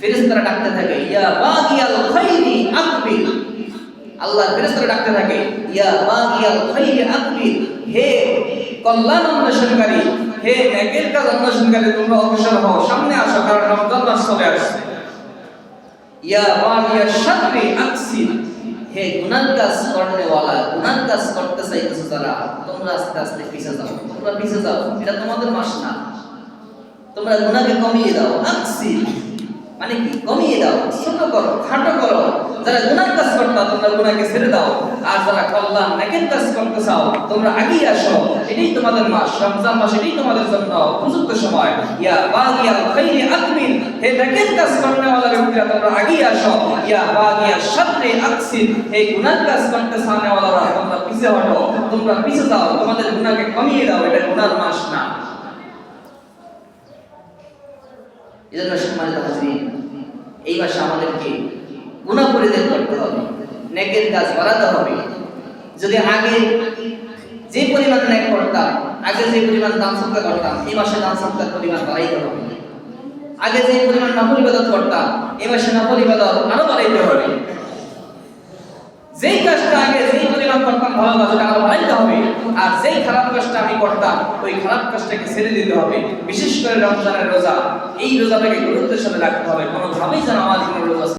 ফেরেশতারা ডাকতে থাকে, ইয়া বাগিয়াল খাইরি আকবিল। আল্লাহ ফেরেশতারা ডাকতে থাকে, ইয়া বাগিয়াল খাইরি আকবিল। হে কল্যাণ অন্বেষণকারী, হে নেকের কাজ অন্বেষণকারী, তোমরা অগ্রসর হও, সামনে আসো, কারণ রমজান মাস চলে আসছে। ইয়া বাগিয়া শাররি আকসির হে গুনার কাজ করনেওয়ালা গুনার কাজ করতে চাইতেছো যারা, তোমরা আস্তে আস্তে পিছে যাও, তোমরা পিছে যাও, এটা তোমাদের মাস না। তোমরা গুনাহকে কমিয়ে দাও আকসির মানে কি? কমিয়ে দাও, ছোট করো, খাটো করো। যারা গুনার কাজ করতা তোমরা গুনাহকে ছেড়ে দাও। আর যারা কল্যাণ, নেকের কাজ করতে চাও, তোমরা আগিয়ে আসো। এটাই তোমাদের মাস, রমজান মাস, এটাই তোমাদের জন্য উপযুক্ত সময়। ইয়া বাগিয়াল খাইরি আকমিল হে নেকের কাজ করনেওয়ালা ব্যক্তিরা তোমরা আগিয়ে আসো। ইয়া বাগিয়া শাররি আকসির, হে গুনার কাজ করতে চাওনেওয়ালারা, তোমরা পিছে হটো, তোমরা পিছে যাও, তোমাদের গুনাহকে কমিয়ে দাও, এটা গুনার মাস না। এজন্য সম্মানিত হাজরিন এই মাসে আমাদেরকে গুণা পরিত্যাগ করতে হবে, নেকের কাজ বাড়াতে হবে। যদি আগে যে পরিমাণ নেক করতাম, আগে যে পরিমাণ দান সৎকার করতাম, এই মাসে দান সৎকার পরিমাণ বাড়াইতে হবে। আগে যে পরিমাণ নফল ইবাদত করতাম, এই মাসে নফল ইবাদত আরও বাড়াইতে হবে যেই কাজটা আগে যেই করতাম ভালো কাজ ওটা আরও বাড়াইতে হবে। আর যেই খারাপ কাজটা আমি করতাম, ওই খারাপ কাজটাকে ছেড়ে দিতে হবে। বিশেষ করে রমজানের রোজা। এই রোজাটাকে গুরুত্বের সাথে রাখতে হবে। কোনোভাবেই যেন আমার রোজা